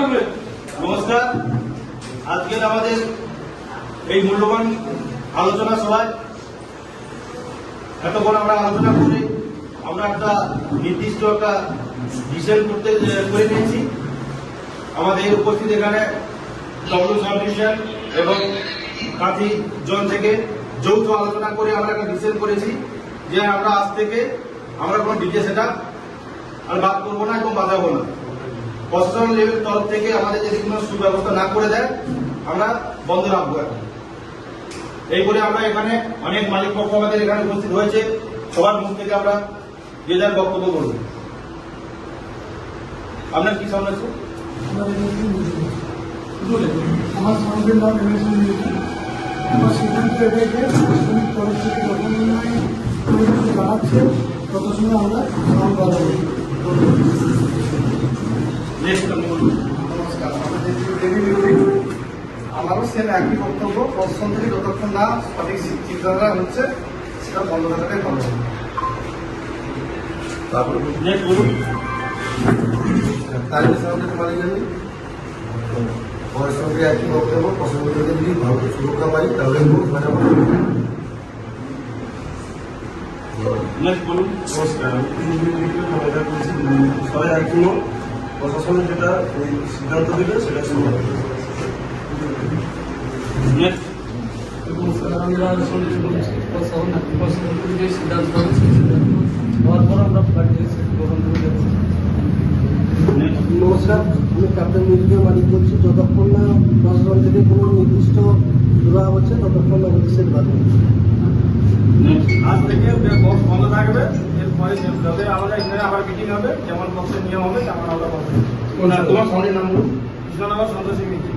নমস্কার। আজকের আমাদের এই মূল্যবান আলোচনা সভায় এতক্ষণ আমরা আলোচনা করে আমরা একটা নির্দিষ্ট একটা ডিসাইড করতে করে নিয়েছি। আমাদের উপস্থিত এখানে ডব্লিউ সাবডিভিশন এবং কাঁথি জন থেকে যৌথ আলোচনা করে আমরা একটা ডিসাইড করেছি, যে আমরা আজ থেকে আমরা কোনো ডিজে সেটা আর বাদ করব না এবং বাজাবো না। প্রশাসন লেভেল তরফ থেকে আমাদের যদি কোনো সুব্যবস্থা না করে দেয়, আমরা বন্ধ রাখব এই বলে আমরা এখানে অনেক মালিক পক্ষ আমাদের এখানে উপস্থিত হয়েছে। সবার মুখ থেকে আমরা যে যার বক্তব্য করব আপনার কি সামনে আছে? আমার সঙ্গে নাম আমার তত সময় আমরা বাজাবো নেক্সট আপনি বলুন নমস্কার আমাদের যে ডেলি মিটিং আমারও সেম একই বক্তব্য প্রশাসন থেকে যতক্ষণ না সঠিক চিন্তাধারা হচ্ছে সেটা বন্ধ থাকাটাই ভালো নেক্সট বলুন। তারিখ সামনের মালিকানি আমার সঙ্গে একই বক্তব্য প্রশাসন থেকে যদি ভালো সুরক্ষা পাই তাহলে নমস্কার সবাই একই মত। প্রশাসনের যেটা ওই সিদ্ধান্ত দেবে সেটা নমস্কার আমরা প্রশাসন প্রশাসন সিদ্ধান্ত হওয়ার পর আমরা গ্রহণ নমস্কার আমি ক্যাপ্টেন মিউজিকের মালিক বলছি যতক্ষণ না প্রশাসন থেকে কোনো নির্দিষ্ট সুরা হচ্ছে ততক্ষণ না আমাদের সেট বাদ আজ থেকে বন্ধ থাকবে আমাদের এখানে আবার মিটিং হবে যেমন বক্সের নিয়ম হবে তেমন আমরা তোমার সামনের নাম বলুন কৃষ্ণনগর সন্তোষী মিটিং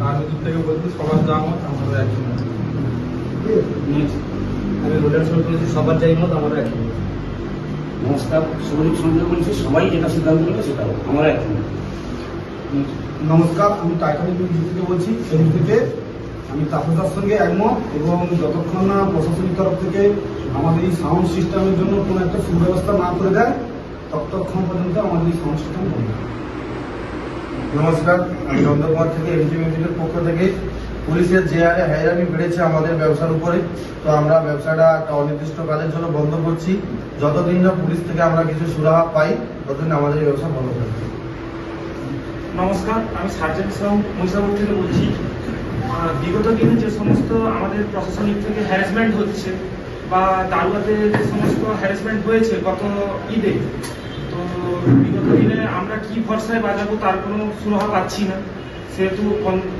রাজনীতি থেকে বলছি সবার যা মত আমরা একই মত নেক্সট। আমি রোডের সঙ্গে বলেছি সবার যাই মত আমরা একই মত নমস্কার শ্রমিক সংযোগ বলছি সবাই যেটা সিদ্ধান্ত নেবে সেটা হোক। আমরা একই নমস্কার আমি টাইটানিক থেকে বলছি সেই থেকে আমি তাপসদার সঙ্গে একমত এবং যতক্ষণ না প্রশাসনিক তরফ থেকে আমাদের এই সাউন্ড সিস্টেমের জন্য কোনো একটা সুব্যবস্থা না করে দেয় ততক্ষণ পর্যন্ত আমাদের এই সাউন্ড সিস্টেম বন্ধ। নমস্কার আমি নন্দকুমার থেকে এমজি মিউজিকের পক্ষ থেকে। পুলিশের যে হারে হাইরানি বেড়েছে আমাদের ব্যবসার উপরে তো আমরা ব্যবসাটা একটা অনির্দিষ্ট কালের জন্য বন্ধ করছি। যতদিন না পুলিশ থেকে আমরা কিছু সুরাহা পাই ততদিন আমাদের এই ব্যবসা বন্ধ থাকবে। নমস্কার আমি সার্জেন্ট সাউন্ড মহিষাপুর থেকে বলছি। বিগত দিনে যে সমস্ত আমাদের প্রশাসনিক থেকে হ্যারাসমেন্ট হচ্ছে বা দারুয়াতে যে সমস্ত হ্যারাসমেন্ট হয়েছে গত ঈদে, তো বিগত দিনে আমরা কি ভরসায় বাজাবো তার কোনো সুরাহা পাচ্ছি না। সেহেতু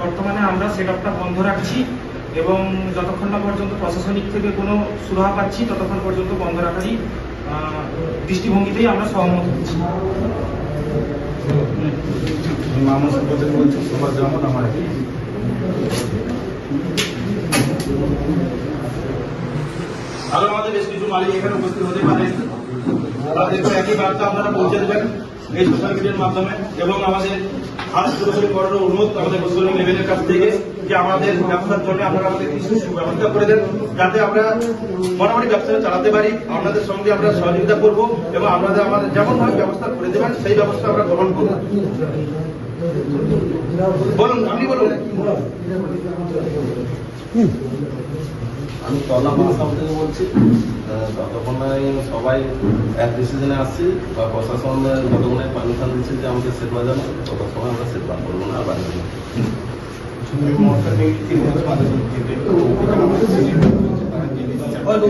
বর্তমানে আমরা সেট বন্ধ রাখছি। এবং যতক্ষণ না পর্যন্ত প্রশাসনিক থেকে কোনো সুরাহা পাচ্ছি, ততক্ষণ পর্যন্ত বন্ধ রাখারই দৃষ্টিভঙ্গিতেই আমরা সহমত হচ্ছি। আরও আমাদের বেশ কিছু মালিক এখানে উপস্থিত হতে পারেন তাদেরকে একই বার্তা আপনারা পৌঁছে দেবেন। এই সোশ্যাল মিডিয়ার মাধ্যমে এবং আমাদের হাত পুরোপুরি করার অনুরোধ আমাদের প্রশাসনিক লেভেলের কাছ থেকে যে আমাদের ব্যবসার জন্য আপনারা আমাদের কিছু ব্যবস্থা করে দেন, যাতে আমরা মোটামুটি ব্যবসাটা চালাতে পারি, আপনাদের সঙ্গে আমরা সহযোগিতা করব এবং আপনাদের আমাদের যেমন ভাবে ব্যবস্থা করে দেবেন, সেই ব্যবস্থা আমরা গ্রহণ করব। বলুন, আপনি বলুন। আমি তলা মাসাম থেকে বলছি। ততক্ষণ সবাই এক ডিসিশনে আসছি বা প্রশাসন যতক্ষণ পারমিশন দিচ্ছে যে আমাদের সেট বাজানো ততক্ষণ আমরা সেট বার করব না আর বাজাবো না। বলে